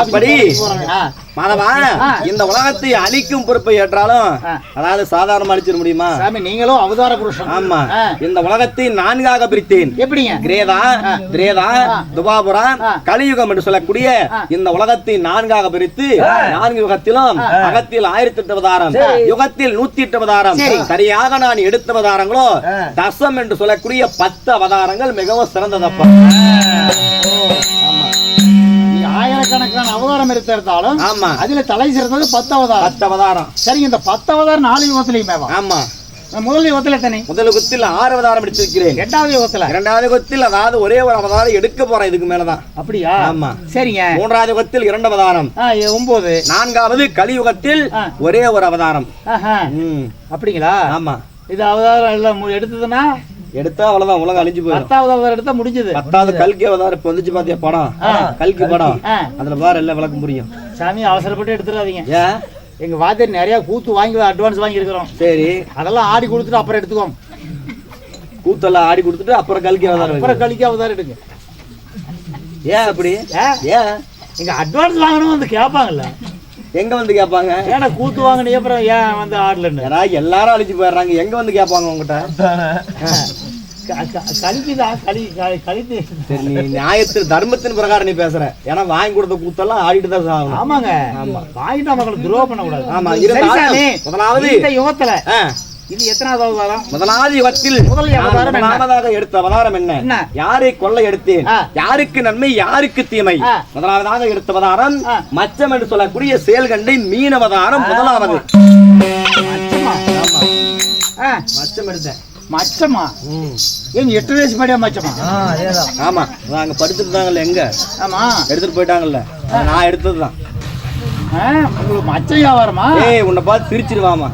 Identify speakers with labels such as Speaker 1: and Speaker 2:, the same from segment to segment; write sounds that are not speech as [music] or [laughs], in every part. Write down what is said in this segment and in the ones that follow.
Speaker 1: அப்படி. மாதவா. இந்த உலகத்தை அழிக்கும் பொறுப்பை ஏற்றாலும். அதாவது சாதாரணமா அழிச்சிட முடியுமா?
Speaker 2: சாமி நீங்களும் அவதார புருஷன்.
Speaker 1: ஆமா. இந்த உலகத்தை நான்காக பிரித்தேன்.
Speaker 2: எப்படிங்க?
Speaker 1: கிரேதா திரேதா. துபாபுரா. கலியுகம் என்று சொல்லக்கூடிய. இந்த உலகத்தை நான்காக பிரித்து நான்கு யுகத்திலும் அகத்தில் ஆயிரத்தி எட்டு அவதாரம் யுகத்தில் நூத்தி எட்டு அவதாரம்
Speaker 2: சரி.
Speaker 1: சரியாக நான் எடுத்த அவதாரங்களோ தசம் என்று சொல்லக்கூடிய பத்து அவதாரங்கள் மிகவும் சிறந்ததப்பா.
Speaker 2: ஆயிரக்கணக்கான அவதாரம் எடுத்திருந்தாலும்
Speaker 1: ஆமா.
Speaker 2: அதுல தலை சிறந்தது பத்து அவதாரம்.
Speaker 1: பத்து அவதாரம்
Speaker 2: சரிங்க இந்த பத்து அவதாரம் நாலு யுகத்திலையுமே
Speaker 1: ஆமா.
Speaker 2: முதல் யுகத்துல எத்தனை?
Speaker 1: முதல் யுகத்தில் ஆறு அவதாரம் எடுத்திருக்கிறேன்.
Speaker 2: எட்டாவது யுகத்துல?
Speaker 1: இரண்டாவது யுகத்தில் அதாவது ஒரே ஒரு அவதாரம் எடுக்க போறேன் இதுக்கு மேலதான்.
Speaker 2: அப்படியா?
Speaker 1: ஆமா.
Speaker 2: சரிங்க.
Speaker 1: மூன்றாவது யுகத்தில் இரண்டு அவதாரம்.
Speaker 2: ஒன்பது
Speaker 1: நான்காவது கலியுகத்தில். ஒரே ஒரு அவதாரம்.
Speaker 2: அப்படிங்களா?
Speaker 1: ஆமா.
Speaker 2: இது அவதாரம் எல்லாம் எடுத்ததுன்னா?
Speaker 1: எடுத்தா அவ்வளவுதான் உலகம் அழிஞ்சு போயிடும்.
Speaker 2: பத்தாவது அவதாரம் எடுத்தா முடிஞ்சது.
Speaker 1: பத்தாவது கல்கி அவதாரம் இப்ப வந்துச்சு பாத்தியா படம். கல்கி படம். அதுல பாரு எல்லாம் விளக்கம் புரியும்.
Speaker 2: சாமி அவசரப்பட்டு எடுத்துடாதீங்க.
Speaker 1: ஏன்?
Speaker 2: எங்க வாத்தியார் நிறைய கூத்து வாங்கி அட்வான்ஸ் வாங்கி இருக்கிறோம்.
Speaker 1: சரி.
Speaker 2: அதெல்லாம் ஆடி கொடுத்துட்டு அப்புறம் எடுத்துக்கோங்க.
Speaker 1: கூத்தெல்லாம் ஆடி கொடுத்துட்டு அப்புறம் கல்கி அவதாரம்
Speaker 2: அப்புறம். கழிக்க அவதாரம் எடுங்க.
Speaker 1: ஏன் அப்படி? ஏன்?
Speaker 2: எங்க அட்வான்ஸ் வாங்கணும் வந்து கேட்பாங்கல்ல.
Speaker 1: எங்க வந்து கேட்பாங்க?
Speaker 2: ஏன்னா கூத்து வாங்கினே அப்புறம் ஏன் வந்து ஆடலன்னு?
Speaker 1: எல்லாரும் அழிச்சு போயிடுறாங்க. எங்க வந்து கேட்பாங்க உங்ககிட்ட?
Speaker 2: கழிக்குதான் களி களி- கழித்து.
Speaker 1: சரி நீ நியாயத்தின் தர்மத்தின் பிரகாரம் நீ பேசுற. ஏன்னா வாங்கி கொடுத்த கூத்தெல்லாம் ஆடிட்டு தான் சாகணும்.
Speaker 2: ஆமாங்க. வாங்கிட்டு மக்களுக்கு துரோகம் பண்ணக்கூடாது.
Speaker 1: ஆமா
Speaker 2: சரி
Speaker 1: இருந்தாலும்
Speaker 2: சாமி,
Speaker 1: முதலாவது
Speaker 2: இந்த யுகத்துல
Speaker 1: ஆ,
Speaker 2: இது எத்தனாவது அவதாரம்?
Speaker 1: முதலாவது யுகத்தில்? முதலாவதாக எடுத்த அவதாரம் என்ன? யாரை கொள்ள எடுத்தேன். யாருக்கு நன்மை யாருக்கு தீமை. முதலாவதாக எடுத்த அவதாரம். மச்சம் என்று சொல்லக்கூடிய செயல்கண்டை மீன் அவதாரம் முதலாவது.
Speaker 2: மச்சம்
Speaker 1: எடுத்தேன்.
Speaker 2: மச்சமா
Speaker 1: ம்.
Speaker 2: ஏன் எட்டு வயசு படியா மச்சமா
Speaker 1: ஆமா அங்க படுத்துட்டு இருந்தாங்கல்ல எங்க?
Speaker 2: ஆமா.
Speaker 1: எடுத்துட்டு போயிட்டாங்கல்ல. நான் எடுத்ததுதான்.
Speaker 2: மச்சம் வியாபாரமா?
Speaker 1: ஏய் உன்னை பார்த்து சிரிச்சிருவாமா.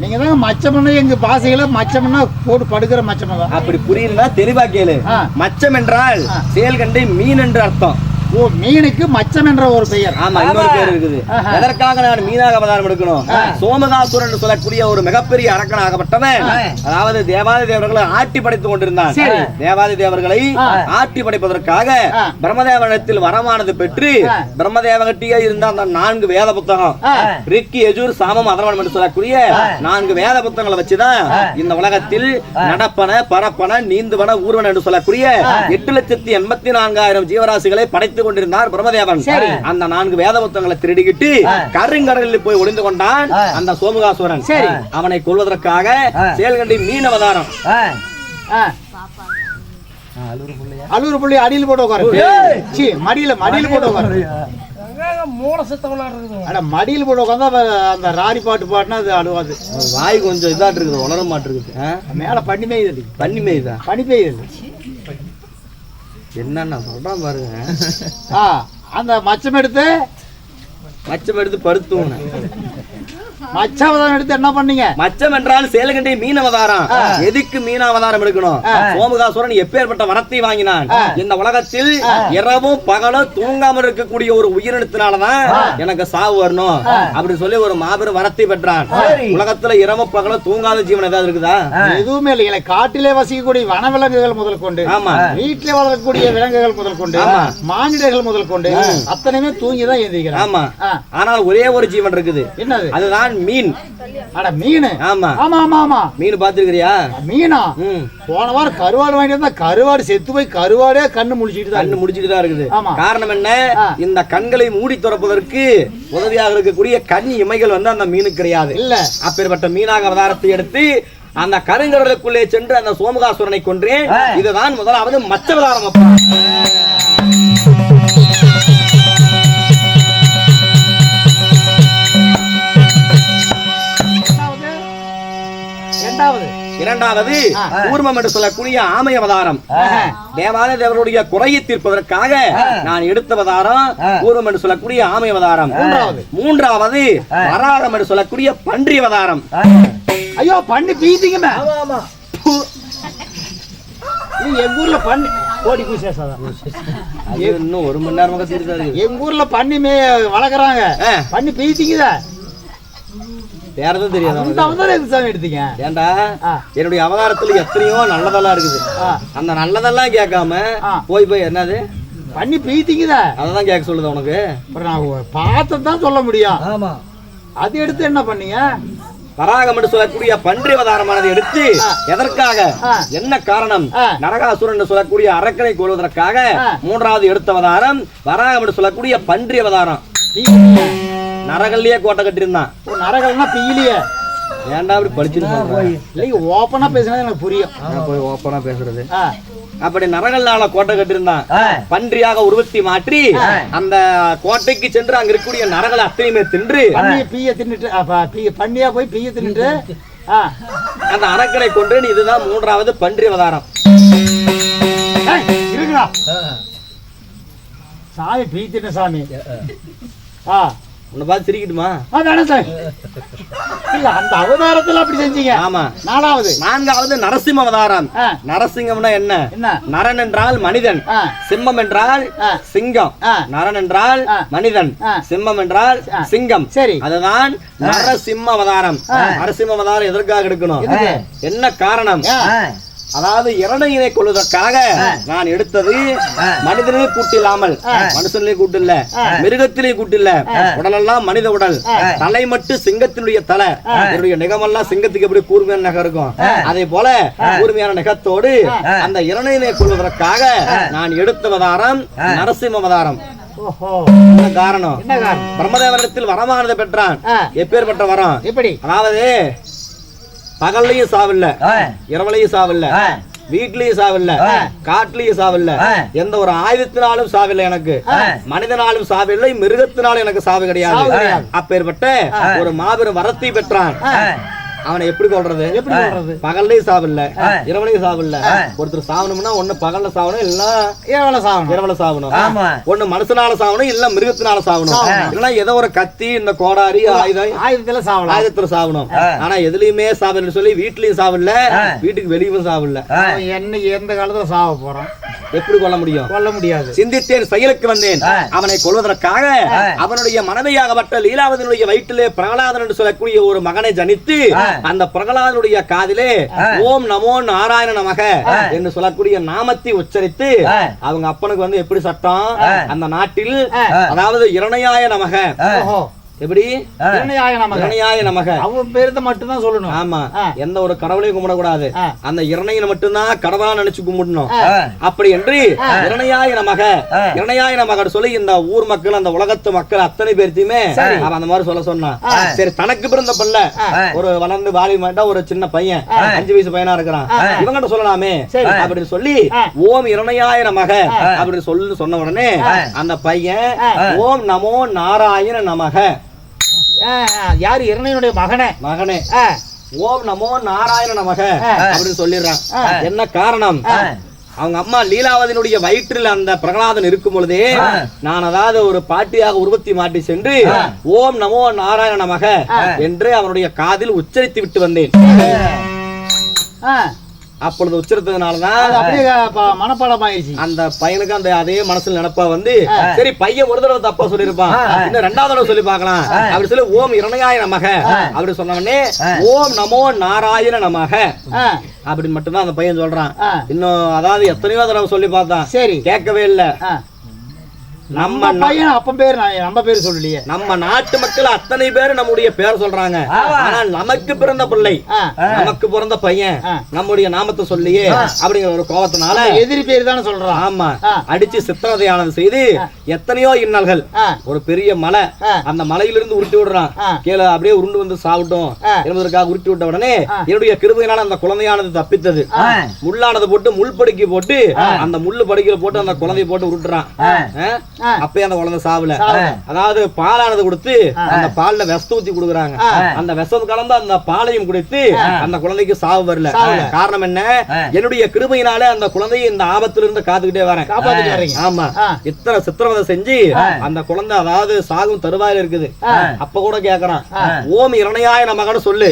Speaker 2: நீங்க தான் மச்சம்னா எங்க பாசையில மச்சம்னா போட்டு படுக்கிற மச்சமா தான்
Speaker 1: அப்படி புரியலன்னா தெளிவா கேளு. மச்சம் என்றால். செயல்கண்டை மீன் என்று அர்த்தம்.
Speaker 2: ஓ மீனுக்கு மச்சம் என்ற ஒரு பெயர்
Speaker 1: ஆமா இன்னொரு பேர் இருக்குது. எதற்காக நான் மீனாக அவதாரம் எடுக்கணும் சோமகாசுரன் என்று சொல்லக்கூடிய ஒரு மிகப்பெரிய அரக்கனாகப்பட்டவன் அதாவது தேவாதி தேவர்களை ஆட்டி படைத்துக் கொண்டிருந்தான். தேவாதி தேவர்களை. ஆட்டி படைப்பதற்காக
Speaker 2: ஆ.
Speaker 1: பிரம்மதேவனிடத்தில் வரமானது பெற்று. பிரம்மதேவகட்டியே இருந்த அந்த நான்கு வேத புத்தகம். ரிக்கி யஜூர் சாமம் அதர்வனம் என்று சொல்லக்கூடிய நான்கு வேத புத்தகங்களை வச்சுதான் இந்த உலகத்தில் நடப்பன பரப்பன நீந்துவன ஊர்வன என்று சொல்லக்கூடிய எட்டு லட்சத்தி எண்பத்தி நான்காயிரம் ஜீவராசிகளை படைத்துக் கொண்டிருந்தார் பிரம்மதேவன்.
Speaker 2: சரி.
Speaker 1: அந்த நான்கு வேத புத்தகங்களை திருடிக்கிட்டு கருங்கடலில் போய் ஒளிந்து கொண்டான் அந்த சோமுகாசுரன்.
Speaker 2: சரி.
Speaker 1: அவனை கொள்வதற்காக செயல்கண்டி மீன் அவதாரம்.
Speaker 2: அழுகுற புள்ளி அடியில் போட்டு உட்காரு. சீ மடியில மடியில போட்டு உட்காரு. அட மடியில் போட்டு உட்காந்தா அந்த ராரி பாட்டு பாட்டுனா அது அழுவாது.
Speaker 1: வாய் கொஞ்சம் இதாட்டு இருக்குது உலர மாட்டிருக்குது. ஆ?
Speaker 2: மேல பண்ணி மேயுது.
Speaker 1: பண்ணி மேய்தா?
Speaker 2: பனி பெய்யுது
Speaker 1: என்னன்னா சொல்றான் பாருங்க. [laughs]
Speaker 2: ஆ அந்த மச்சம் எடுத்து?
Speaker 1: மச்சம் எடுத்து பருத்துவன.
Speaker 2: மச்சாவதாரம் எடுத்து என்ன பண்ணீங்க?
Speaker 1: மச்சம் என்றால் சேலகண்டை மீன் அவதாரம் எதுக்கு மீன் அவதாரம் எடுக்கணும் சோமுகாசுரன் எப்பேற்பட்ட வரத்தை வாங்கினான். இந்த உலகத்தில் இரவும் பகலும் தூங்காம இருக்கக்கூடிய ஒரு உயிரினத்தினாலதான் எனக்கு சாவு வரணும். அப்படி சொல்லி ஒரு மாபெரும் வரத்தை பெற்றான். உலகத்துல இரவும் பகலும் தூங்காத ஜீவன் ஏதாவது இருக்குதா?
Speaker 2: எதுவுமே இல்லைங்களே காட்டிலே வசிக்கக்கூடிய வனவிலங்குகள் முதல் கொண்டு
Speaker 1: ஆமா.
Speaker 2: வீட்டிலே வளரக்கூடிய விலங்குகள் முதல் கொண்டு. மானிடர்கள் முதல் கொண்டு அத்தனையுமே தூங்கி தான் எந்திரிக்கிறாங்க
Speaker 1: ஆமா ஆனால் ஒரே ஒரு ஜீவன் இருக்குது.
Speaker 2: என்னது?
Speaker 1: அதுதான் மீன்.
Speaker 2: அட மீன்?
Speaker 1: ஆமா.
Speaker 2: ஆமா ஆமா ஆமா.
Speaker 1: மீன் பாத்துருக்கிறியா
Speaker 2: மீனா? போன வாரம் கருவாடு வாங்கிட்டு வந்தா கருவாடு செத்து போய் கருவாடே கண்ணு முழிச்சிட்டு தான்
Speaker 1: கண்ணு முடிச்சிட்டு தான் இருக்குது. காரணம் என்ன. இந்த கண்களை மூடி திறப்பதற்கு உதவியாக இருக்கக்கூடிய கண் இமைகள் வந்து அந்த மீனுக்கு கிடையாது.
Speaker 2: இல்ல.
Speaker 1: அப்பேற்பட்ட மீனாக அவதாரத்தை எடுத்து அந்த கருங்கடலுக்குள்ளே சென்று அந்த சோமகாசுரனை கொன்றேன். இதுதான் முதலாவது மச்சவதாரம் அப்பா.
Speaker 2: ஆ.
Speaker 1: கூர்மம் என்று சொல்லக்கூடிய ஆமை அவதாரம். தேவாத தேவருடைய குறையை தீர்ப்பதற்காக நான் எடுத்த அவதாரம் கூர்மம் என்று சொல்லக்கூடிய ஆமை அவதாரம்.
Speaker 2: மூன்றாவது.
Speaker 1: மூன்றாவது வராகம் என்று சொல்லக்கூடிய பன்றி அவதாரம்.
Speaker 2: ஐயோ பண்ணி பீத்திங்கமே நீ எங்க ஊர்ல பண்ணி
Speaker 1: அது இன்னும் ஒரு மணி இருக்குது
Speaker 2: எங்க ஊர்ல பண்ணி வளர்க்குறாங்க. பண்ணி பீத்திக்குதா?
Speaker 1: வேற எதுவும் தெரியாது
Speaker 2: அந்த. அவதாரம் எதுக்கு சாமி எடுத்தீங்க
Speaker 1: ஏன்டா
Speaker 2: ஆ.
Speaker 1: என்னுடைய அவதாரத்துல எத்தனையோ நல்லதெல்லாம் இருக்குது. அந்த நல்லதெல்லாம் கேட்காம. போய் போய் என்னது
Speaker 2: பண்ணி பீத்திக்குதா
Speaker 1: அததான் கேட்க சொல்லுது உனக்கு
Speaker 2: நான் பார்த்து தான் சொல்ல முடியும்
Speaker 3: ஆமா
Speaker 2: அது எடுத்து என்ன பண்ணீங்க
Speaker 1: வராகம் என்று சொல்லக்கூடிய பன்றி அவதாரமானதை எடுத்து எதற்காக. என்ன காரணம். நரகாசுரன் என்று சொல்லக்கூடிய அரக்கனை கொள்வதற்காக. மூன்றாவது எடுத்த அவதாரம் வராகம் என்று சொல்லக்கூடிய பன்றி அவதாரம். நரகல்லையே கோட்டை கட்டியிருந்தான்.
Speaker 2: ஓ நரகல்னா பீலியே.
Speaker 1: ஏன்டா அப்படி படிச்சுட்டு சொல்றேன்
Speaker 2: இல்லைங்க ஓப்பனா பேசினா எனக்கு புரியும்.
Speaker 1: நான் போய் ஓப்பனா பேசுறது. அப்படி நரகல்லால கோட்டை கட்டியிருந்தான். பன்றியாக உருவத்தி மாற்றி அந்த கோட்டைக்கு சென்று அங்க இருக்கக்கூடிய நரகளை அத்தனையுமே தின்று
Speaker 2: பண்ணிய பீய தின்னுட்டு அப்ப பீய பண்ணியா போய் பீய தின்னுட்டு
Speaker 1: அந்த அரக்கனை கொன்று இதுதான் மூன்றாவது பன்றி அவதாரம்.
Speaker 2: ஏய், இருக்குடா சாமி பீ தின்ன சாமி. ஆ.
Speaker 1: உன்னை பார்த்து சிரிக்கட்டுமா?
Speaker 2: வேணாம் சாமி இல்ல அந்த அவதாரத்துல அப்படி செஞ்சீங்க.
Speaker 1: ஆமா.
Speaker 2: நாலாவது.
Speaker 1: நான்காவது நரசிம்ம அவதாரம். நரசிங்கம்னா என்ன?
Speaker 2: என்ன?
Speaker 1: நரன் என்றால் மனிதன். சிம்மம் என்றால். சிங்கம். நரன் என்றால். மனிதன். சிம்மம் என்றால். சிங்கம்.
Speaker 2: சரி.
Speaker 1: அதுதான் நரசிம்ம அவதாரம். நரசிம்ம அவதாரம் எதற்காக எடுக்கணும்? என்ன காரணம். அதாவது இரணையினை கொள்வதற்காக நான் எடுத்தது மனிதனே கூட்டில்லாமல் மனுஷனிலே கூட்டு இல்ல மிருகத்திலே கூட்டு இல்ல. உடலெல்லாம் மனித உடல். தலை மட்டும் சிங்கத்தினுடைய தலை. என்னுடைய நிகமெல்லாம் சிங்கத்துக்கு எப்படி கூர்மையான நகம் இருக்கும்? அதே போல கூர்மையான நகத்தோடு அந்த இரணையினை கொள்வதற்காக நான் எடுத்த அவதாரம் நரசிம்ம அவதாரம். காரணம்? பிரம்மதேவனிடத்தில் வரமானதை பெற்றான். எப்பேற்பட்ட வரம்?
Speaker 2: எப்படி?
Speaker 1: அதாவது பகல்லையும் சாவில்ல. இரவுலையும் சாவில்ல. வீட்லயும் சாவில்ல காட்டுலயும் சாவில்ல. எந்த ஒரு ஆயுதத்தினாலும் சாவில்லை எனக்கு மனிதனாலும் சாவில்லை மிருகத்தினாலும் எனக்கு சாவு கிடையாது. அப்பேற்பட்ட ஒரு மாபெரும் வரத்தை பெற்றான் அவனை எப்படி கொள்றது
Speaker 2: எப்படி சொல்றது
Speaker 1: பகல்லையும் சாவில்ல
Speaker 3: ஆ.
Speaker 1: இரவுலையும் சாவில்ல. ஒருத்தர் சாவணும்னா ஒண்ணு பகல்ல சாவணும் இல்ல
Speaker 2: ஏவல சாகணும்
Speaker 1: இரவுல சாவணும். ஒண்ணு மனுஷனால சாவணும் இல்ல மிருகத்தினால சாவணும். இல்லைன்னா ஏதோ ஒரு கத்தி இந்த கோடாரி ஆயுதம்
Speaker 2: ஆயுதத்துல சாவலாம்.
Speaker 1: ஆயுதத்துல சாவணும். ஆனா எதுலயுமே சாவல்னு சொல்லி வீட்லயும் சாவல்ல வீட்டுக்கு வெளியும் சாவல்ல
Speaker 2: அவன் என்ன எந்த காலத்துல சாவ போறான்?
Speaker 1: எப்படி கொல்ல முடியும்?
Speaker 2: கொல்ல முடியாது.
Speaker 1: சிந்தித்தேன் செயலுக்கு வந்தேன். அவனை கொல்வதற்காக அவனுடைய மனைவியாகப்பட்ட லீலாவதினுடைய வயிற்றிலே பிரகலாதன் என்று சொல்லக்கூடிய ஒரு மகனை ஜனித்து அந்த பிரகலாதனுடைய காதிலே ஓம் நமோ நாராயண நமக என்று சொல்லக்கூடிய நாமத்தை உச்சரித்து அவங்க அப்பனுக்கு வந்து எப்படி சட்டம்? அந்த நாட்டில் அதாவது இரணையாய நமக. எப்படி?
Speaker 2: திருநயாய நமக.
Speaker 1: இரணையாய நமக.
Speaker 2: அவன் பேருத்த மட்டும் தான் சொல்லணும்.
Speaker 1: ஆமா. எந்த ஒரு கடவுளையும் கும்பிடக்கூடாது. அந்த இரணையனை மட்டும்தான் கடவுளா நினைச்சு கும்பிடணும். அப்படி என்று இரணையாய நமக. இரணையாய நமக சொல்லி இந்த ஊர் மக்கள் அந்த உலகத்து மக்கள் அத்தனை பேர்த்தையுமே அவன் அந்த மாதிரி சொல்ல சொன்னான் சரி தனக்கு பிறந்த பிள்ளை ஒரு வளர்ந்து வாலி மாட்டா ஒரு சின்ன பையன் அஞ்சு வயசு பையனா இருக்கிறான். இவங்கிட்ட சொல்லலாமே. அப்படின்னு சொல்லி. ஓம் இரணையாய நமக அப்படின்னு சொல்லி சொன்ன உடனே அந்த பையன் ஓம் நமோ நாராயண நமக
Speaker 2: யாரு? இரணையனுடைய மகனே.
Speaker 1: மகனே. ஓம் நமோ நாராயண நமக அப்படின்னு சொல்லிடுறான். என்ன காரணம்? அவங்க அம்மா லீலாவதியினுடைய வயிற்றில் அந்த பிரகலாதன் இருக்கும் பொழுதே நான் அதாவது ஒரு பாட்டியாக உருவத்தி மாட்டி சென்று ஓம் நமோ நாராயண நமக என்று அவனுடைய காதில் உச்சரித்து விட்டு வந்தேன். அப்பொழுது உச்சரித்ததுனாலதான்
Speaker 2: அப்படியே மனப்பாடம் ஆயிடுச்சு
Speaker 1: அந்த பையனுக்கு அந்த அதே மனசுல நினைப்பா வந்து சரி பையன் ஒரு தடவை தப்பா சொல்லிருப்பான் இன்னும் ரெண்டாவது தடவை சொல்லி பார்க்கலாம். அப்படி சொல்லி ஓம் இரணையாய நமக. அப்படி சொன்ன உடனே ஓம் நமோ நாராயண நமக. அப்படின்னு மட்டும்தான் அந்த பையன் சொல்றான். இன்னும் அதாவது எத்தனையோ தடவை சொல்லி பார்த்தான்.
Speaker 2: சரி.
Speaker 1: கேட்கவே இல்ல. நம்ம
Speaker 2: பையன் அப்ப பேர் நம்ம பேர் சொல்லலையே.
Speaker 1: நம்ம நாட்டு மக்கள் அத்தனை பேர் நம்முடைய பேர் சொல்றாங்க. ஆனா நமக்கு பிறந்த பிள்ளை நமக்கு பிறந்த பையன். நம்முடைய நாமத்தை சொல்லியே அப்படிங்கிற ஒரு கோபத்தினால
Speaker 2: எதிரி பேர் தானே சொல்றான்
Speaker 1: ஆமா. அடிச்சு சித்திரதையானது செய்து எத்தனையோ இன்னல்கள். ஒரு பெரிய மலை. அந்த மலையிலிருந்து உருட்டி விடுறான். கீழே அப்படியே உருண்டு வந்து சாப்பிட்டோம். என்பதற்காக உருட்டி விட்ட உடனே என்னுடைய கிருபையினால அந்த குழந்தையானது தப்பித்தது. முள்ளானது போட்டு முள் படுக்கி போட்டு அந்த முள்ளு படுக்கையில போட்டு அந்த குழந்தைய போட்டு? ஆ. அப்பயே அந்த குழந்தை சாவல. அதாவது பாலானது கொடுத்து அந்த பால்ல விஷத்தை ஊத்தி கொடுக்குறாங்க. அந்த விஷம் கலந்து அந்த பாலையும் குடித்து அந்த குழந்தைக்கு சாவு வரல. காரணம் என்ன? என்னுடைய கிருபையினால அந்த குழந்தையை இந்த ஆபத்துல இருந்து காத்துக்கிட்டே வரேன். ஆமா. இத்தனை சித்திரவதை செஞ்சு அந்த குழந்தை அதாவது சாகும் தருவாயில இருக்குது. அப்ப கூட கேக்குறான். ஓம் இரணையாய நமகன்னு சொல்லு.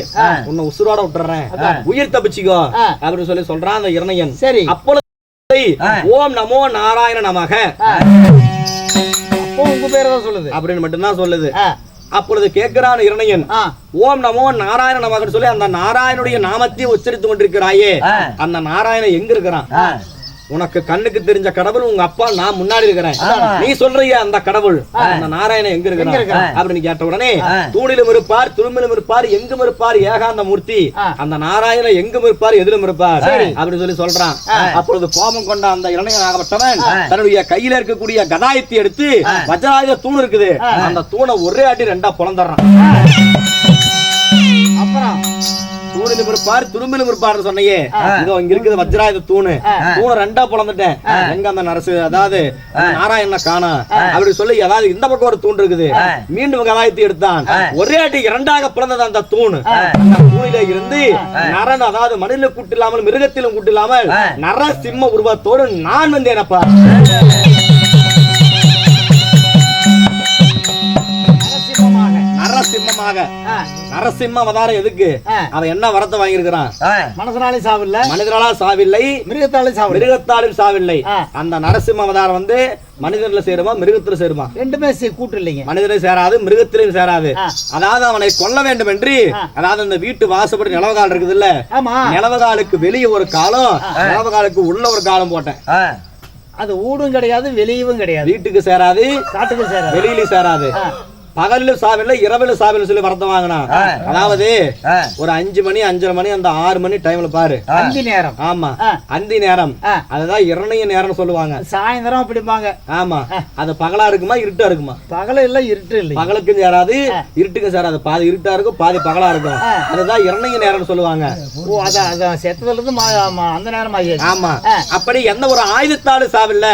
Speaker 1: உன்னை உசுரோட விட்டுறேன். உயிர் தப்பிச்சுக்கோ. அப்படின்னு சொல்லி சொல்றான் அந்த இரணையன்.
Speaker 2: சரி.
Speaker 1: அப்பொழுது ஓம் நமோ நாராயண நமக.
Speaker 2: உங்க பேரை தான் சொல்லுது.
Speaker 1: அப்படின்னு மட்டும்தான் சொல்லுது. அப்பொழுது கேட்கிறான் இரணையன் ஓம் நமோ நாராயண நமகன்னு சொல்லி அந்த நாராயணுடைய நாமத்தை உச்சரித்து கொண்டிருக்கிறாயே. அந்த நாராயணன் எங்க இருக்கிறான்? உனக்கு கண்ணுக்கு தெரிஞ்ச கடவுள் உங்க அப்பா நான் முன்னாடி இருக்கிறேன். நீ சொல்றிய அந்த கடவுள்? அந்த நாராயணன் எங்க இருக்கிறான்?
Speaker 2: இருக்கிறான்?
Speaker 1: அப்படின்னு கேட்ட உடனே. தூணிலும் இருப்பார் துரும்பிலும் இருப்பார் எங்கும் இருப்பார் ஏகாந்த மூர்த்தி. அந்த நாராயணன் எங்கும் இருப்பார் எதிலும் இருப்பார். அப்படின்னு சொல்லி சொல்றான். அப்பொழுது கோபம் கொண்ட அந்த இளைஞனாகப்பட்டவன் தன்னுடைய கையில இருக்கக்கூடிய கதாயத்தை எடுத்து வஜ்ராயுத தூண் இருக்குது. அந்த தூணை ஒரே அடி ரெண்டா புலந்துடுறான்.
Speaker 2: அப்புறம்
Speaker 1: தூணிலும் இருப்பார் துரும்பிலும் இருப்பார் சொன்னையே இதோ இங்க இருக்குது வஜ்ராயுத தூணு. தூணை ரெண்டா புலந்துட்டேன் எங்க அந்த நரசு? அதாவது நாராயண காணா. அப்படி சொல்லி அதாவது இந்த பக்கம் ஒரு தூண் இருக்குது. மீண்டும் கதாயத்தை எடுத்தான். ஒரே அடி இரண்டாக பிறந்தது அந்த தூண். அந்த தூணில இருந்து நரன் அதாவது மனித கூட்டு இல்லாமல் மிருகத்திலும் கூட்டு இல்லாமல் நரசிம்ம உருவத்தோடு நான் வந்தேனப்பா.
Speaker 2: நரசிம்மமாக
Speaker 1: நரசிம்மமாக. நரசிம்ம அவதாரம் எதுக்கு. அவன் என்ன வரத்தை வாங்கியிருக்கிறான்?
Speaker 2: மனசனாலே சாவில்ல.
Speaker 1: மனிதர்களால் சாவில்லை.
Speaker 2: மிருகத்தாலே சாவில்ல.
Speaker 1: மிருகத்தாலும் சாவில்லை. அந்த நரசிம்ம அவதாரம் வந்து மனிதர்ல சேருமா மிருகத்துல சேருமா?
Speaker 2: ரெண்டுமே சே- கூட்டு இல்லைங்க.
Speaker 1: மனிதனை சேராது மிருகத்திலையும் சேராது. அதாவது அவனை கொல்ல வேண்டும் என்று. அதாவது அந்த வீட்டு வாசப்படி நிலவகால் இருக்குது இல்ல
Speaker 2: ஆமா.
Speaker 1: நிலவகாலுக்கு வெளியே ஒரு காலம் நிலவகாலுக்கு உள்ள ஒரு காலம் போட்டேன்.
Speaker 2: அது ஊடும் கிடையாது வெளியவும் கிடையாது.
Speaker 1: வீட்டுக்கு சேராது
Speaker 2: காட்டுக்கு சேராது.
Speaker 1: வெளியிலும் சேராது. பகல்ல சாவில்லை இரவுல சாவில்லை சொல்லி வரத்தை வாங்கினான்
Speaker 3: ஆ.
Speaker 1: அதாவது ஒரு அஞ்சு மணி அஞ்சரை மணி அந்த ஆறு மணி டைம்ல பாரு.
Speaker 2: அஞ்சு நேரம்.
Speaker 1: ஆமா. அந்தி நேரம். அதுதான் இரணைய நேரம் சொல்லுவாங்க.
Speaker 2: சாயந்தரம் அப்படிம்பாங்க.
Speaker 1: ஆமா. அது பகலா இருக்குமா இருட்டா இருக்குமா?
Speaker 2: பகல இல்ல இருட்டு இல்லை
Speaker 1: பகலுக்கும் சேராது இருட்டுக்கும் சேராது. பாதி இருட்டா இருக்கும் பாதி பகலா இருக்கும். அதுதான் இரணைய நேரம் சொல்லுவாங்க.
Speaker 2: ஓ அதான் அதான் செத்ததுல இருந்து அந்த நேரம் ஆகியாச்சு.
Speaker 1: ஆமா. அப்படி எந்த ஒரு ஆயுதத்தாடு சாவில்ல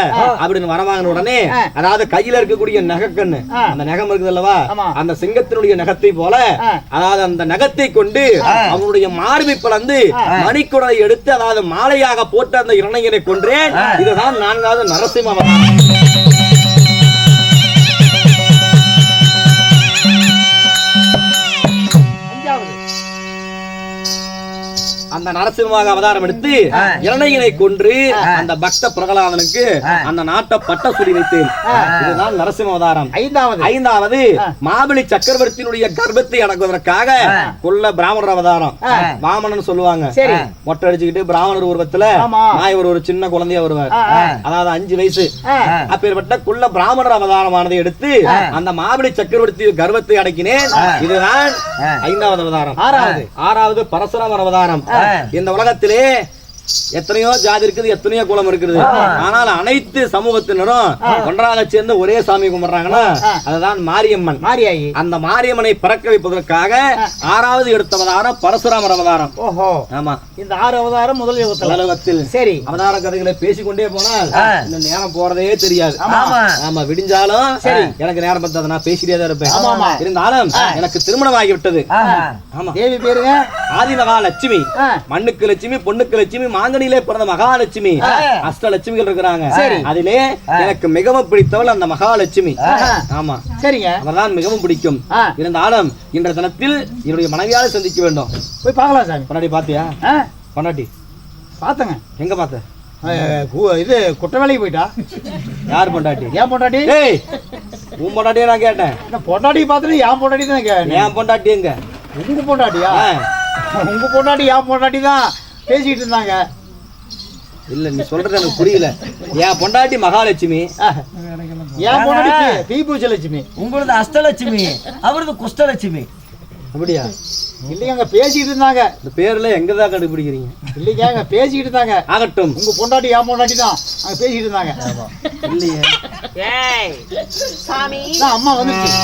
Speaker 1: அப்படின்னு வரவாங்கின உடனே
Speaker 2: ஆ.
Speaker 1: அதாவது கையில இருக்கக்கூடிய நகக்கண்ணு. அந்த நகம் இருக்குது அல்லவா. அந்த சிங்கத்தினுடைய நகத்தை போல. அதாவது அந்த நகத்தை கொண்டு அவனுடைய மார்பை பிளந்து மணிக்குடலை எடுத்து அதாவது மாலையாக போட்டு அந்த இரணயனை கொன்றேன். இதுதான் நான்காவது நரசிம்ம அந்த நரசிம்மமாக அவதாரம் எடுத்து இரணயனை கொன்று அந்த பக்த பிரகலாதனுக்கு அந்த நாட்டை பட்ட சொல்லி வைத்தேன் இதுதான் நரசிம்ம அவதாரம்.
Speaker 2: ஐந்தாவது.
Speaker 1: ஐந்தாவது மாபலி சக்கரவர்த்தியினுடைய கர்ப்பத்தை அடக்குவதற்காக கொல்ல பிராமணர் அவதாரம். வாமனன் சொல்லுவாங்க. மொட்டை அடிச்சுக்கிட்டு பிராமணர் உருவத்துல. நாய் ஒரு ஒரு சின்ன குழந்தையா வருவார். அதாவது அஞ்சு வயசு. அப்பேற்பட்ட குள்ள பிராமணர் அவதாரமானதை எடுத்து அந்த மாபலி சக்கரவர்த்தி கர்ப்பத்தை அடக்கினேன். இதுதான் ஐந்தாவது அவதாரம்.
Speaker 2: ஆறாவது.
Speaker 1: ஆறாவது பரசுராமர் அவதாரம். இந்த உலகத்திலே எத்தனையோ ஜாதி இருக்குது எத்தனையோ குலம் இருக்குது. ஆனால் அனைத்து சமூகத்தினரும் ஒன்றாக சேர்ந்து ஒரே சாமி கும்பிடுறாங்கன்னா அதுதான் மாரியம்மன்.
Speaker 2: மாரியாயி.
Speaker 1: அந்த மாரியம்மனை பிறக்க வைப்பதற்காக ஆறாவது எடுத்த அவதாரம் பரசுராமர் அவதாரம்.
Speaker 2: ஓஹோ.
Speaker 1: ஆமா.
Speaker 2: இந்த ஆறு அவதாரம் முதல் யுகத்துல. சரி.
Speaker 1: அவதார கதைகளை பேசிக்கொண்டே போனால் இந்த நேரம் போறதே தெரியாது.
Speaker 3: ஆமா.
Speaker 1: விடிஞ்சாலும் சரி. எனக்கு நேரம் பத்தாது நான் பேசிட்டே தான் இருப்பேன். இருந்தாலும் எனக்கு திருமணம் ஆகிவிட்டது ஆமா.
Speaker 2: தேவி பேருங்க.
Speaker 1: ஆதிமகா லட்சுமி மண்ணுக்கு லட்சுமி பொண்ணுக்கு லட்சுமி மாங்கனியிலே பிறந்த மகாலட்சுமி. அஷ்ட லட்சுமிகள் இருக்கிறாங்க.
Speaker 2: சரி.
Speaker 1: அதிலே எனக்கு மிகவும் பிடித்தவள் அந்த மகாலட்சுமி. ஆமா.
Speaker 2: சரிங்க.
Speaker 1: அவர்தான் மிகவும் பிடிக்கும். இருந்தாலும் இன்றைய தினத்தில் என்னுடைய மனைவியால சந்திக்க வேண்டும்.
Speaker 2: போய் பார்க்கலாம் சாமி.
Speaker 1: பொண்டாட்டி பாத்தியா? பொண்டாட்டி.
Speaker 2: பார்த்தங்க.
Speaker 1: எங்க பார்த்த?
Speaker 2: இது குட்ட வேலைக்கு போயிட்டா?
Speaker 1: யார் பொண்டாட்டி?
Speaker 2: ஏன் பொண்டாட்டி?
Speaker 1: உன் பொண்டாட்டியே நான் கேட்டேன்.
Speaker 2: பொண்டாட்டி பார்த்துட்டு ஏன் பொண்டாட்டி தான் கேட்டேன்?
Speaker 1: என் பொண்டாட்டி எங்க?
Speaker 2: உங்க பொண்டாட்டியா? உங்க பொண்டாட்டி என் பொண்டாட்டி தான்? பேசிட்டு இருந்தாங்க.
Speaker 1: இல்ல நீ சொல்றது எனக்கு புரியல. என் பொண்டாட்டி மகாலட்சுமி.
Speaker 2: என் பொண்டாட்டி பி- பி பூஜலட்சுமி.
Speaker 3: உங்களது அஷ்டலட்சுமி அவரது குஷ்டலட்சுமி.
Speaker 1: அப்படியா?
Speaker 2: இல்லைங்க அங்க பேசிட்டு இருந்தாங்க.
Speaker 1: இந்த பேர்ல எங்கதான் கண்டுபிடிக்கிறீங்க?
Speaker 2: இல்லைங்க அங்க பேசிட்டு இருந்தாங்க.
Speaker 1: ஆகட்டும்.
Speaker 2: உங்க பொண்டாட்டி என் பொண்டாட்டி தான். அங்க பேசிட்டு இருந்தாங்க.
Speaker 1: இல்லையே.
Speaker 4: ஏய் சாமி.
Speaker 2: அம்மா வந்துருச்சு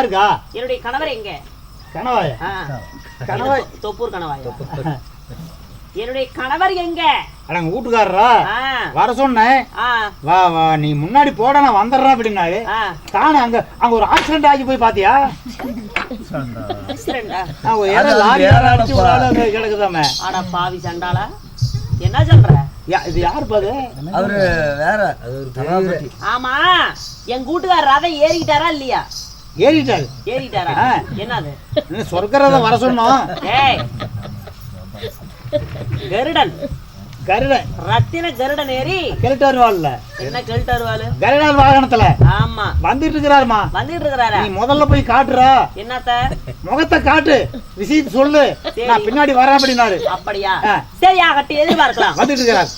Speaker 2: யாருக்கா?
Speaker 4: என்னுடைய கணவர் எங்க?
Speaker 2: கனவாய
Speaker 4: ஆ,
Speaker 2: கணவாய்
Speaker 4: தொப்பூர் கணவாயா. என்னுடைய கணவர் எங்க?
Speaker 2: அடங்க வீட்டுக்காரரா? வர சொன்னேன் வா வா நீ முன்னாடி போட நான் வந்துடுறேன் அப்படின்னாரு. தானே அங்க அங்க ஒரு ஆக்சிடென்ட் ஆகி போய் பாத்தியா?
Speaker 3: அது
Speaker 2: கிடக்குதாமே.
Speaker 4: அட பாவி சண்டாளா. என்ன சொல்ற?
Speaker 2: இது யார் பாது
Speaker 3: அவரு வேற அது ஒரு தலாபதி
Speaker 4: ஆமா. என் கூட்டுக்காரர் ரதை ஏறிட்டாரா இல்லையா?
Speaker 2: ஏறிட்டாரு.
Speaker 4: ஏறிட்டாரா. என்னது?
Speaker 2: சொர்க்கரத வர சொன்னோம்?
Speaker 4: கருடன்.
Speaker 2: கருடன்.
Speaker 4: ரத்தின கருடன் ஏறி.
Speaker 2: கிழட்டார் வாழ்ல
Speaker 4: என்ன கேட்டு வருவாளு
Speaker 2: கருடார் வாகனத்துல.
Speaker 4: ஆமா.
Speaker 2: வந்துட்டு இருக்கிறாருமா
Speaker 4: வந்துட்டு இருக்கிறாரா
Speaker 2: நீ முதல்ல போய் காட்டுறா.
Speaker 4: என்னத்த?
Speaker 2: முகத்தை காட்டு. விஷயத்தை சொல்லு. நான் பின்னாடி வரேன் அப்படின்னாரு.
Speaker 4: அப்படியா. சரி ஆகட்டும் எதிர்பார்க்கலாம்.
Speaker 2: வந்துட்டு இருக்கிறார்